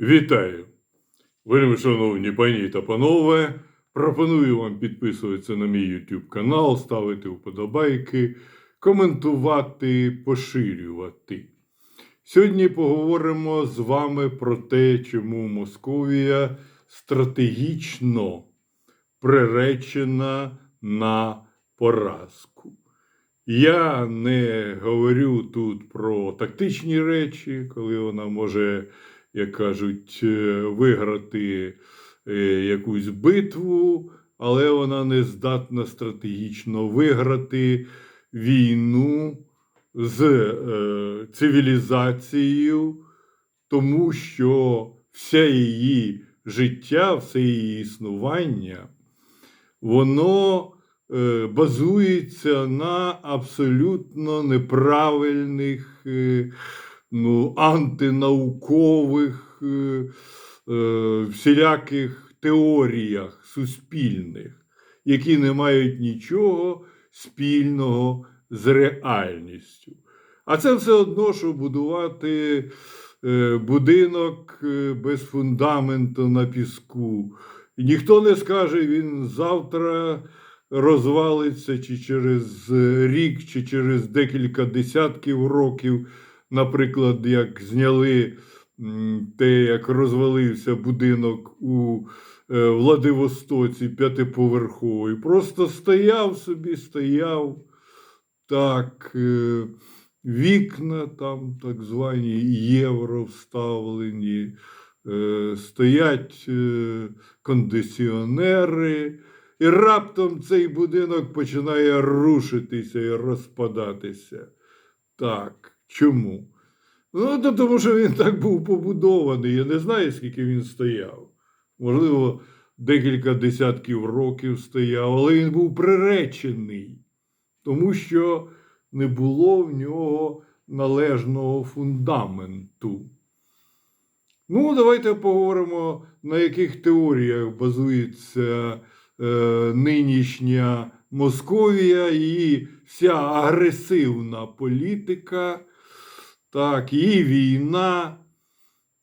Вітаю! Вельми шановні пані та панове. Пропоную вам підписуватися на мій YouTube канал, ставити вподобайки, коментувати, поширювати. Сьогодні поговоримо з вами про те, чому Московія стратегічно приречена на поразку. Я не говорю тут про тактичні речі, коли вона може, як кажуть, е, виграти е, якусь битву, але вона не здатна стратегічно виграти війну з е, цивілізацією, тому що все її життя, все її існування, воно базується на абсолютно неправильних, ну, антинаукових е, е, всіляких теоріях суспільних, які не мають нічого спільного з реальністю. А це все одно, що будувати е, будинок е, без фундаменту на піску. Ніхто не скаже, він завтра розвалиться, чи через рік, чи через декілька десятків років. Наприклад, як зняли те, як розвалився будинок у е, Владивостоці п'ятиповерховий. Просто стояв собі, стояв так. Е, Вікна там так звані євро вставлені, е, стоять кондиціонери, і раптом цей будинок починає рушитися і розпадатися. Так, чому? Ну, то тому що він так був побудований. Я не знаю, скільки він стояв. Можливо, декілька десятків років стояв, але він був приречений, тому що не було в нього належного фундаменту. Ну, давайте поговоримо, на яких теоріях базується е, нинішня Московія і вся агресивна політика, так, і війна,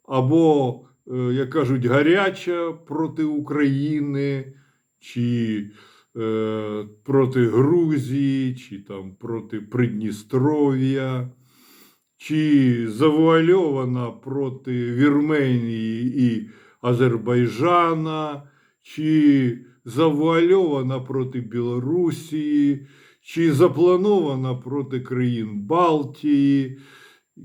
або, е, як кажуть, гаряча проти України, чи е, проти Грузії, чи там проти Придністров'я, чи завуальована проти Вірменії і Азербайджана, чи завуальована проти Білорусії, чи запланована проти країн Балтії,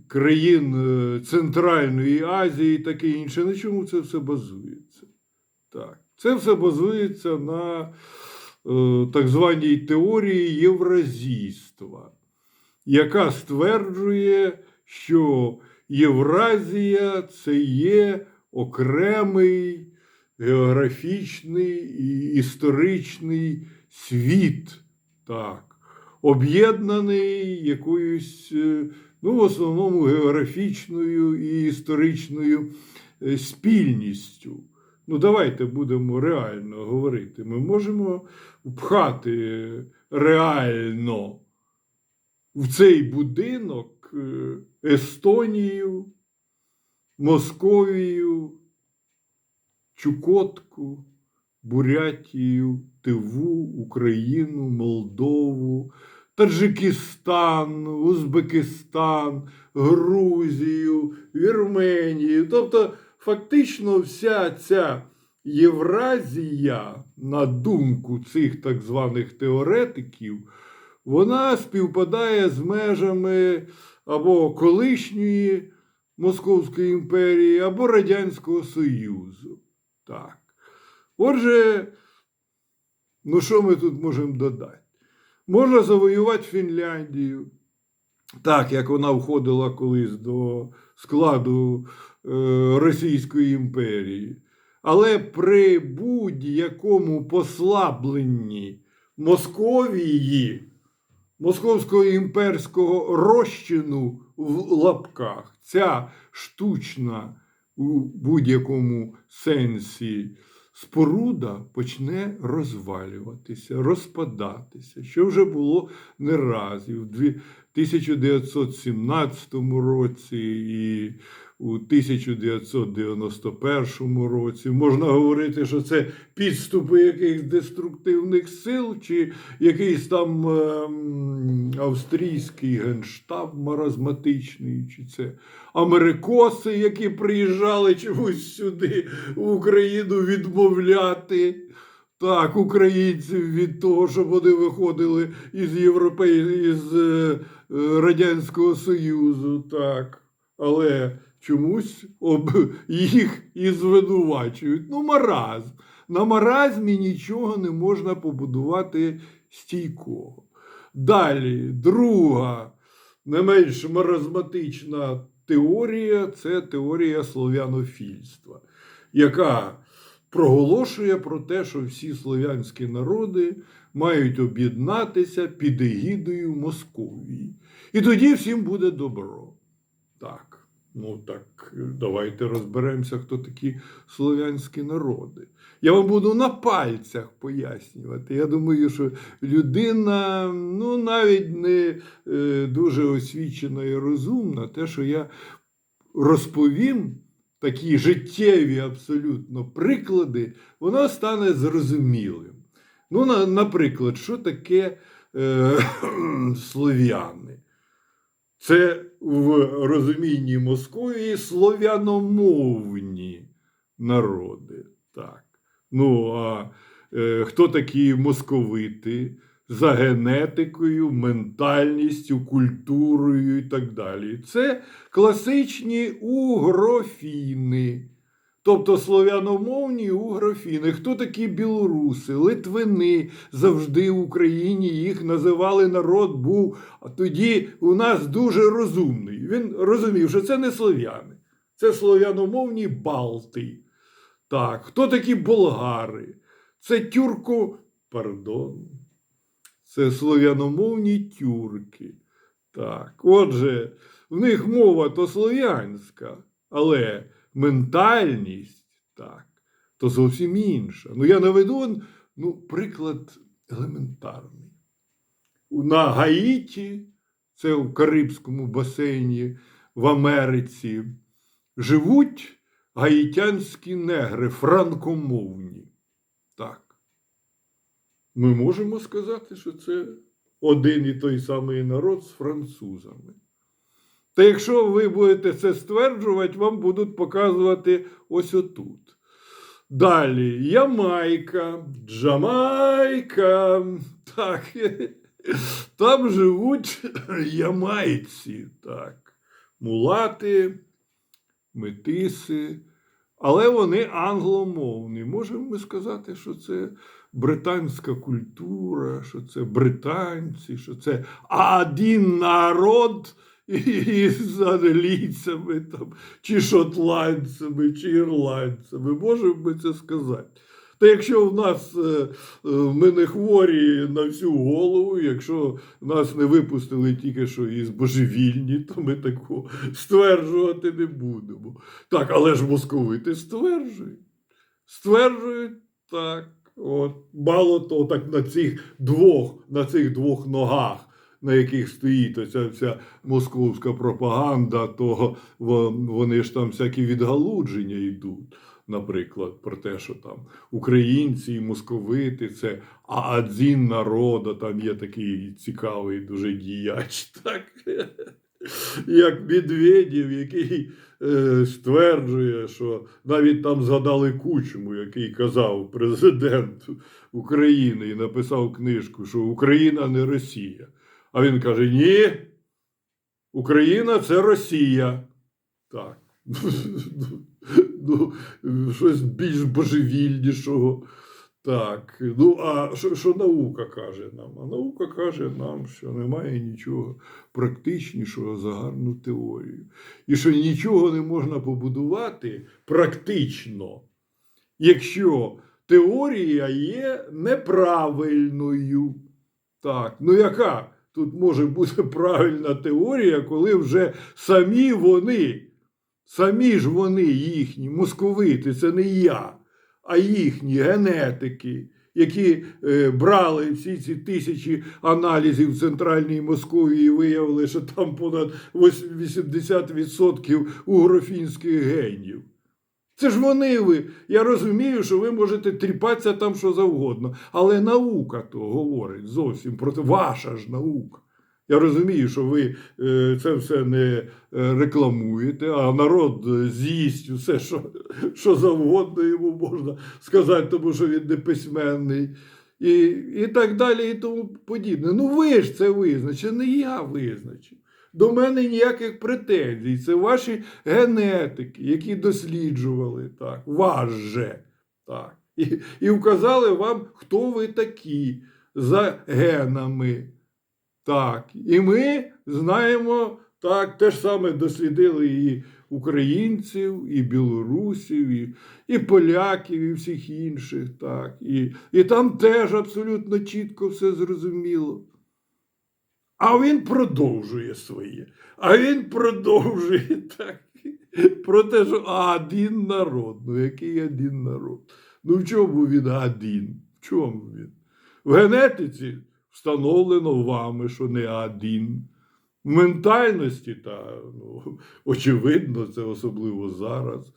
країн е, Центральної Азії і таке інше. На чому це все базується? Так. Це все базується на е, так званій теорії євразійства, яка стверджує, що Євразія це є окремий географічний і історичний світ, так, об'єднаний якоюсь, е, ну, в основному географічною і історичною е, спільністю. Ну, давайте будемо реально говорити. Ми можемо впхати реально в цей будинок е, Естонію, Московію, Чукотку, Бурятію, Тиву, Україну, Молдову, Таджикистан, Узбекистан, Грузію, Вірменію. Тобто, фактично, вся ця Євразія, на думку цих так званих теоретиків, вона співпадає з межами або колишньої Московської імперії, або Радянського Союзу. Так. Отже, ну що ми тут можемо додати? Можна завоювати Фінляндію, так як вона входила колись до складу е, Російської імперії. Але при будь-якому послабленні Московії, Московського імперського розчину в лапках, ця штучна у будь-якому сенсі споруда почне розвалюватися, розпадатися, що вже було не раз. І в дві- 1917 році, і у 1991 році. Можна говорити, що це підступи якихось деструктивних сил, чи якийсь там ем, австрійський генштаб маразматичний, чи це америкоси, які приїжджали чомусь сюди в Україну відмовляти. Так, українців від того, щоб вони виходили із Європей... із е, е, Радянського Союзу, так. Але чомусь об... їх і звинувачують. Ну, маразм. На маразмі нічого не можна побудувати стійкого. Далі, друга, не менш маразматична теорія це теорія слов'янофільства, яка проголошує про те, що всі слов'янські народи мають об'єднатися під егідою Московії. І тоді всім буде добро. Так, ну так, давайте розберемося, хто такі слов'янські народи. Я вам буду на пальцях пояснювати. Я думаю, що людина, ну навіть не е, дуже освічена і розумна, те, що я розповім такі життєві абсолютно приклади, воно стане зрозумілим. Ну, на, наприклад, що таке е, слов'яни? Це в розумінні Московії слов'яномовні народи. Так. Ну, а е, хто такі московити за генетикою, ментальністю, культурою і так далі? Це класичні угрофіни. Тобто слов'яномовні угрофіни. Хто такі білоруси, литвини завжди в Україні їх називали народ був. А тоді у нас дуже розумний. Він розумів, що це не слов'яни, це слов'яномовні балти. Так, хто такі болгари? Це тюрко, пардон, це слов'яномовні тюрки. Так, отже, в них мова то слов'янська, але ментальність, так, то зовсім інша. Ну, я наведу ну, приклад елементарний. На Гаїті, це в Карибському басейні в Америці, живуть гаїтянські негри, франкомовні. Так. Ми можемо сказати, що це один і той самий народ з французами. Та якщо ви будете це стверджувати, вам будуть показувати ось отут. Далі Ямайка, Джамайка. Так. Там живуть ямайці, так. Мулати, метиси, але вони англомовні. Можемо ми сказати, що це британська культура, що це британці, що це один народ із англійцями, там, чи шотландцями, чи ірландцями. Можемо ми це сказати. Та якщо в нас е, е, ми не хворі на всю голову, якщо нас не випустили тільки що із божевільні, то ми такого стверджувати не будемо. Так, але ж московити стверджують. Стверджують так. От, мало того, так на цих двох, на цих двох ногах, на яких стоїть оця вся московська пропаганда, то вони ж там всякі відгалудження йдуть. Наприклад, про те, що там українці і московити це один народа, там є такий цікавий дуже діяч, так? як Медведєв, який е, стверджує, що навіть там згадали Кучму, який казав президент України і написав книжку, що Україна не Росія. А він каже: Ні, Україна це Росія. Так. Ну, щось більш божевільнішого. Так, ну а що, що наука каже нам? А наука каже нам, що немає нічого практичнішого за гарну теорію. І що нічого не можна побудувати практично, якщо теорія є неправильною. Так, ну яка тут може бути правильна теорія, коли вже самі вони, самі ж вони їхні, московити, це не я а їхні генетики які е, брали всі ці тисячі аналізів в центральній Московії і виявили, що там понад 80% угрофінських генів. Це ж вони ви. Я розумію, що ви можете тріпатися там що завгодно. Але наука то говорить зовсім проти ваша ж наука. Я розумію, що ви е, це все не е, рекламуєте, а народ з'їсть все, що, що завгодно йому можна сказати, тому що він не письменний. І, і так далі, і тому подібне. Ну ви ж це визначили, не я визначив. До мене ніяких претензій. Це ваші генетики, які досліджували так, вас же. Так. І, і вказали вам, хто ви такі за генами. Так. І ми знаємо, так, те ж саме дослідили і українців, і білорусів, і, і поляків, і всіх інших. Так. І, і там теж абсолютно чітко все зрозуміло. А він продовжує своє. А він продовжує так. Про те, що один народ. Ну, який один народ? Ну, в чому він один? В чому він? В генетиці встановлено вами, що не один. В ментальності, та, ну, очевидно, це особливо зараз.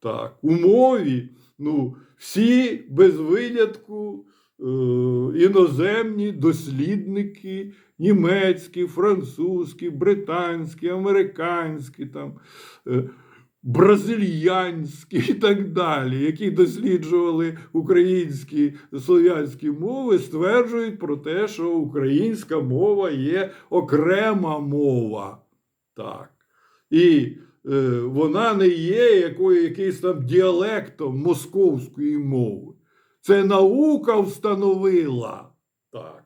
Так, у мові, ну, всі без винятку е, іноземні дослідники, німецькі, французькі, британські, американські, там, е, бразильянські і так далі, які досліджували українські слов'янські мови, стверджують про те, що українська мова є окрема мова. Так. І е, вона не є якою, якийсь там діалектом московської мови. Це наука встановила. Так.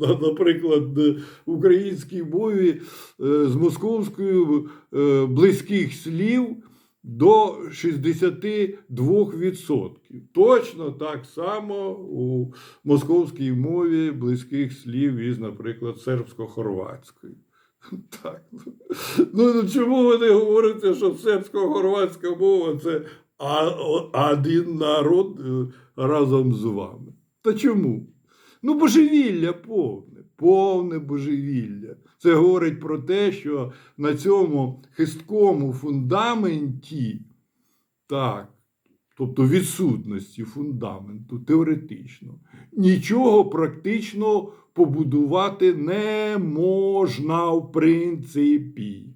На- Наприклад, е, в українській мові е, з московською е, близьких слів до 62%. Точно так само у московській мові близьких слів із, наприклад, сербсько-хорватською. Так. Ну, ну чому ви не говорите, що сербсько-хорватська мова це один народ е, разом з вами? Та чому? Ну, божевілля повне, повне божевілля. Це говорить про те, що на цьому хисткому фундаменті, так, тобто відсутності фундаменту теоретично, нічого практично побудувати не можна в принципі.